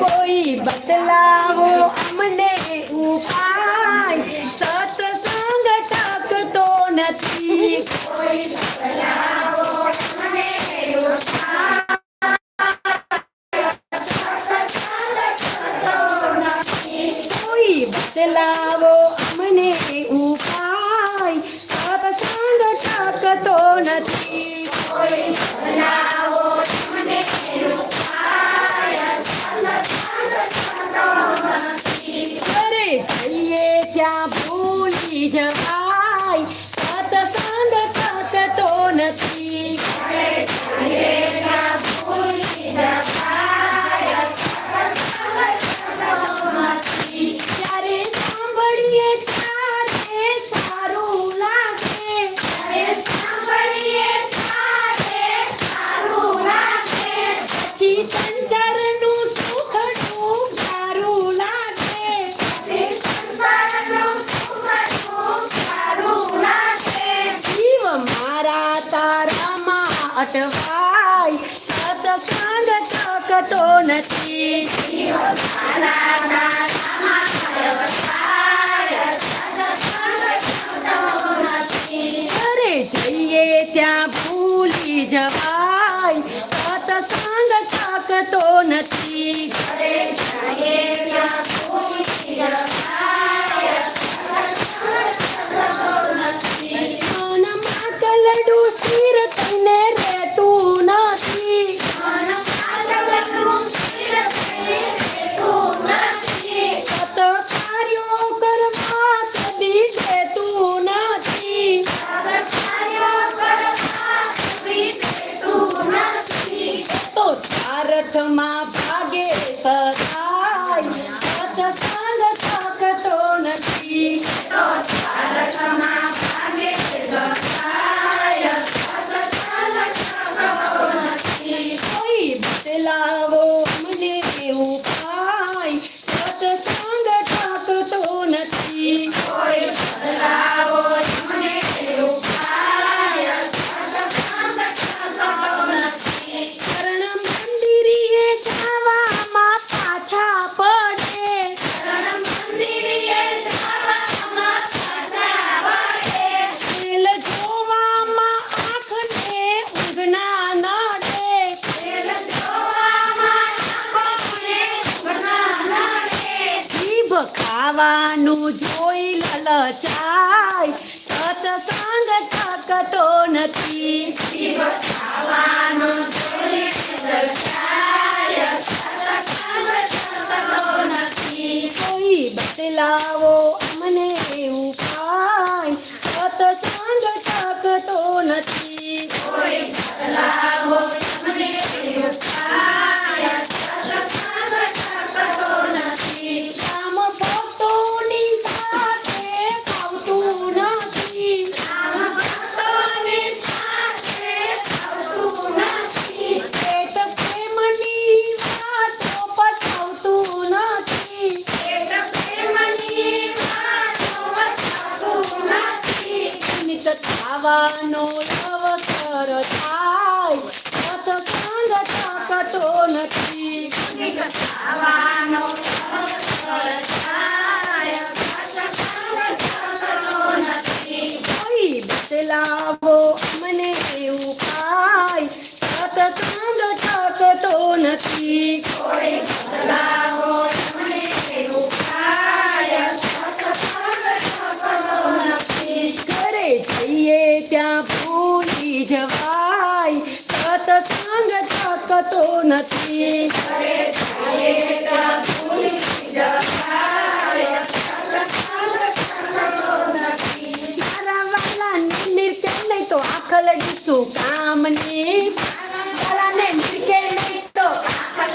કોઈ બતલાવો અમને ઉપાય. સત્સંગ ટકતો નથી. કોઈ બતલાવો અમને ટકતો નથી અટવાય સતસંગ ટકતો નથી. અરે જઈએ ત્યાં ભૂલી જવાય. સતસંગ ટકતો નથી. ચારઠમાં ભાગે સદાય સત્સંગ ટકતો નથી કોઈ બદલાવો ખાવાનું જોઈ લલચાય. સતસંગ થકતો નથી. કોઈ બદલાવો ખાવાનો અવસર થાય. સત્સંગ ટકતો નથી. કોઈ બદલાવો નથી. તો આખલડી શું કામની